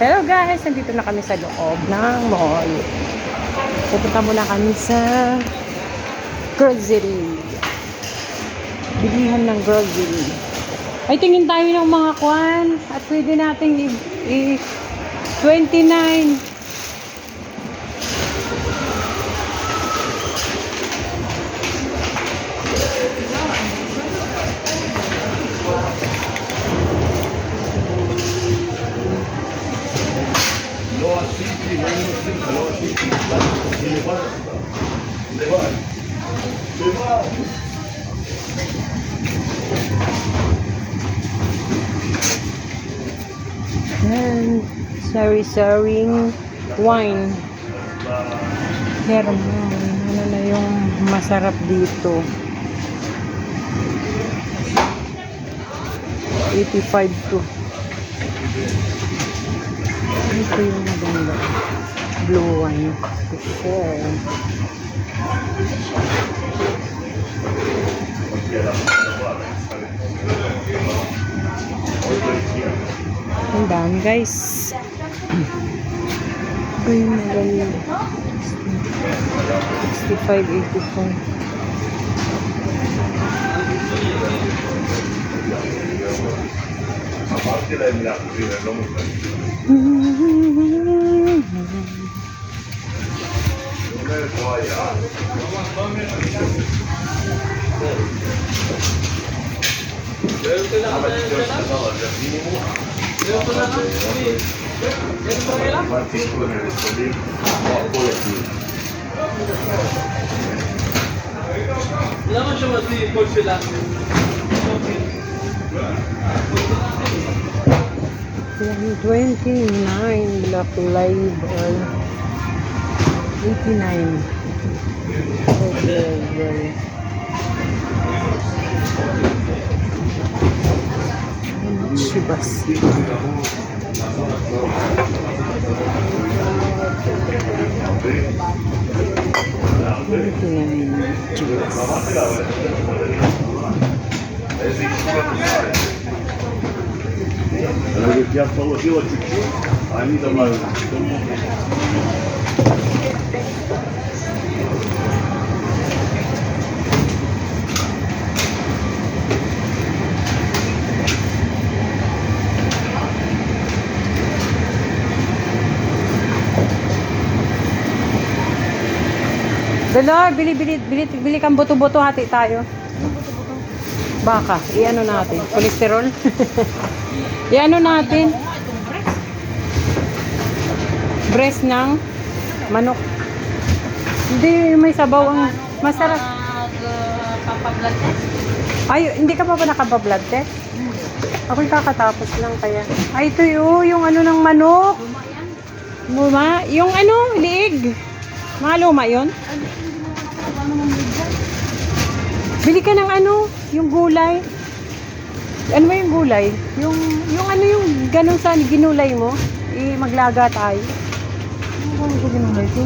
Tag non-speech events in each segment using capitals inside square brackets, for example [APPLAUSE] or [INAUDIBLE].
Hello guys! Nandito na kami sa loob ng mall. Pupunta muna kami sa grocery. Bilihan ng grocery. Ay, tingin tayo ng mga kwan. At pwede nating i-29 Sari-saring wine. Herman. Ano na yung masarap dito? 85 to. Ito yung maganda. Blue wine. Before. Ang dami guys. Ay, maganda. 65.85. Aparte la de la primera, no Thank you. למה שמעתי קול שלך? Twenty-nine nakulay. Eighty-nine. я положила чуть-чуть, а они добавили. Dala, bili, bili, bili, bili kang buto-buto, hati tayo. Baka, i-ano natin? Kolesterol? [LAUGHS] i-ano natin? Breast ng manok. Hindi, may sabaw ang masarap. Papablat test. Ay, hindi ka pa ba nakapablood test? Ako'y kakatapos lang kaya. Ay, ito yun, yung ano ng manok. Luma yan. Luma? Yung ano, liig. Mga luma yun? Bili ka ng ano, yung gulay. Ano ba yung gulay? Yung, yung ano yung ganun sa ginulay mo? I, maglaga tayo. Ano ba yung ginulay ko?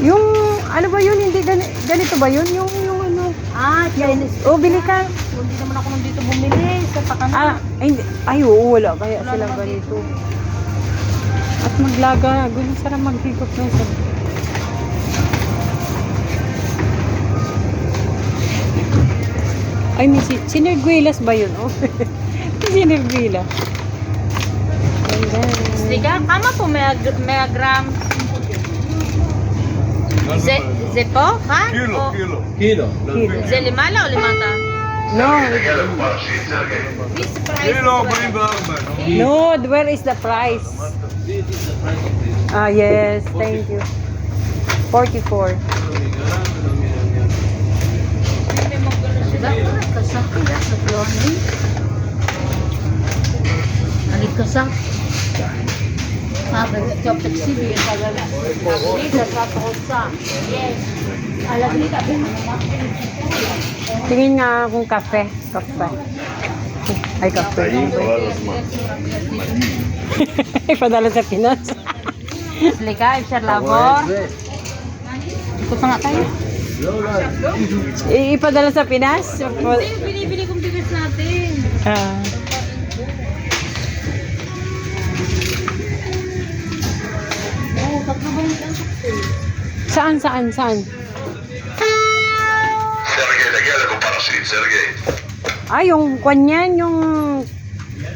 Yung, ano ba yun? Hindi gani, ganito ba yun? Yung, yung ano? Ah, Chinese. O, bili ka. Hindi naman ako nandito bumili sa Takana. Ah, ay, hindi. Ay, oo, wala. Kaya Wala sila ganito. At maglaga. Gulo sarap maghigop ng sarap. Ay, may si sinirguilas ba yun? Oh. [LAUGHS] sinirguila. Ganda. Liga, kama po may, ag- may gram. Ze, zepo? Ha? Kilo, O, kilo. Kilo. Ze limala o limata? No, This price Kilo, bring no, where is the price? Ah, yes, thank you. 44. Dapat kasakit sa flooring. Alit kasak. Ah, bagay taxi di tagala. Dito sa sa. Yes. Alam ni ka Tingin nga kung kafe. Kafe. Ay, kafe. [LAUGHS] Padala sa Pinas. Lika, sir labor. Ikot na nga tayo. Iipadala sa Pinas? Hindi, binibili kong bigas natin. Ah. Saan, saan, saan? Sergey, nagyala ko para si Sergey. Ah, yung kwan yan, yung...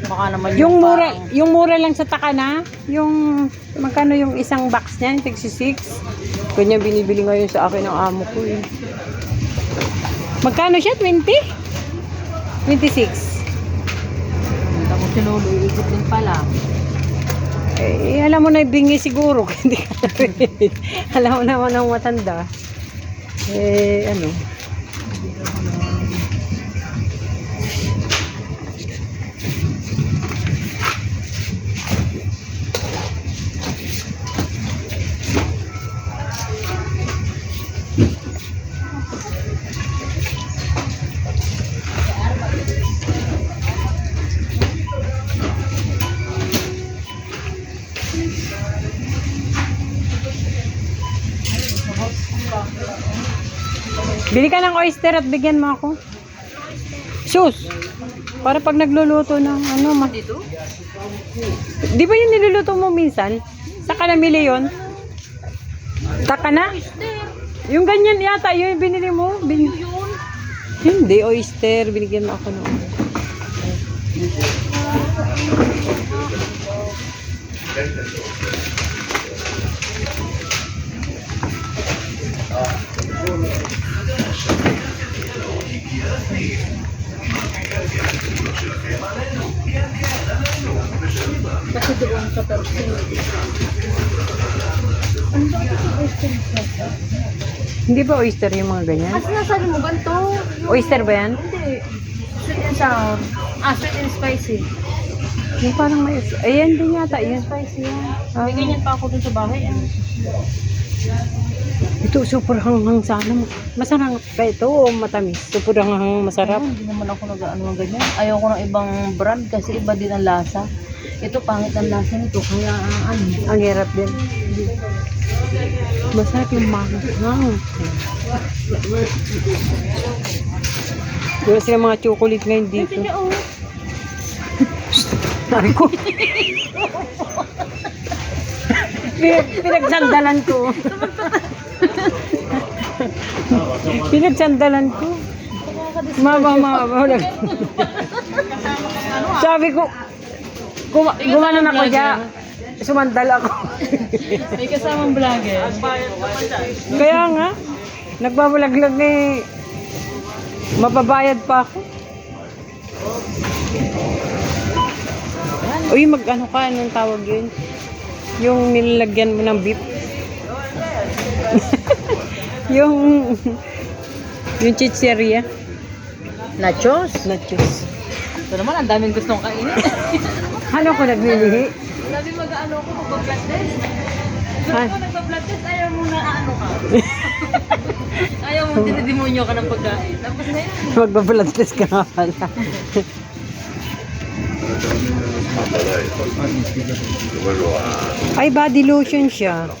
Baka naman yung, yung mura, yung mura lang sa taka na. Yung, magkano yung isang box niyan? Tig 6? Ganyan binibili ngayon sa akin ng amo ko eh. Magkano siya? 20? 26. Punta mo si Lolo, iikot din pala. Eh, alam mo na bingi siguro. [LAUGHS] Hindi ka alam mo naman ang matanda. Eh, ano. Bili ka ng oyster at bigyan mo ako. Sus! Para pag nagluluto ng ano, ma... Dito? Di ba yung niluluto mo minsan? Saka namili yun? Taka na? Yung ganyan yata, yun yung binili mo? Bin... Hindi, oyster. Binigyan mo ako noon. Kasi doon sa Persin. Ano ba ito yung oyster sauce? Hindi ba oyster yung mga ganyan? Mas nasabi mo ganito? Oyster ba yan? Hindi. Sweet and sour. Ah, sweet and spicy. Yung parang may... Ayan din yata, yun. Spicy yan. May ganyan pa ako dun sa bahay. Ah. Ito, super hanghang sana. Masarap ba ito o matamis? Super hanghang masarap. Ano, hindi naman ako nag-ano ganyan. Ayaw ko ng ibang brand kasi iba din ang lasa. Ito pangit ang lasa nito. Kaya ah, ano. Ang hirap din. Masarap yung manghang. Wala sila mga chocolate ngayon dito. [LAUGHS] Ay ko. Pinag- Pinagsandalan ko. Pinagsandalan ko. Mama, mama. Wala. Sabi ko, guma gumanon ako dyan. Sumandal ako. May kasamang vlogger. Kaya nga, nagbabulaglag eh. Mapabayad pa ako. Uy, mag ano ka, anong tawag yun? Yung nilalagyan mo ng beef. [LAUGHS] yung yung chicheria. Nachos? Nachos. Ito naman, ang daming gustong kainin. [LAUGHS] Ano ko naglilihi? Sabi mag-ano ko, mag-blood test. Ha? Kung nagpa-blood test, ayaw mo na ano ka. [LAUGHS] ayaw mo dinidemonyo ka ng pagkain. Tapos na yan. Magbabalad test ka nga pala. Ano? Ay, body lotion siya.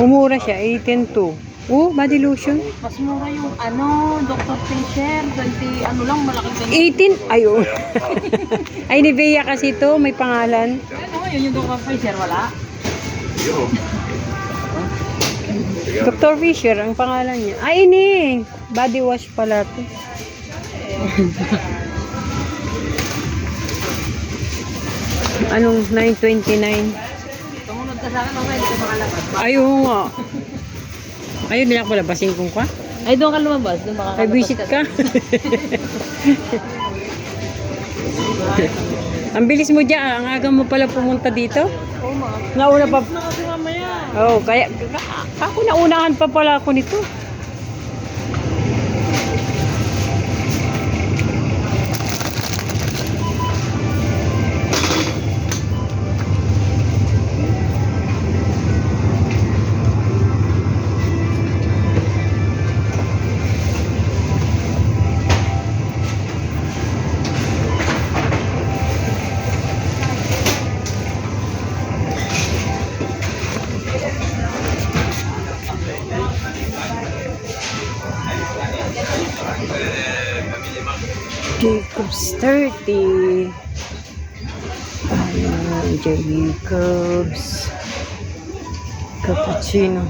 Umura siya, 18.2. Oh, body lotion. Mas mura yung ano, Dr. Fisher, 20 ano lang, malaking ganito. 18? Ayun. Ay, oh. [LAUGHS] Nivea kasi to, may pangalan. Ano, yun yung Dr. Fisher, wala? Dr. Fisher, ang pangalan niya. Ay, ini, body wash pala to. [LAUGHS] Anong 929? Tumunod ka sa akin, mamaya hindi ka makalabas. Ayun nga. Ayun, nila ko labasin kong ka. Ay, doon ka lumabas. Doon makakalabas Ay, visit ka. [LAUGHS] ang bilis mo dyan. Ang aga mo pala pumunta dito. Oo, mga. Nauna pa. Na kasi mamaya. Oh, kaya ako naunahan pa pala ako nito. Jacobs 30. Ayan, Jacobs. Cappuccino.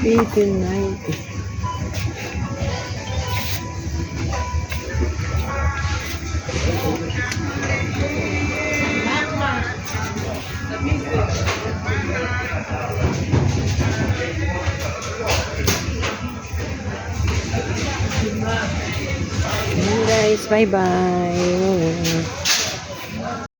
Eighteen ninety. Guys, bye bye.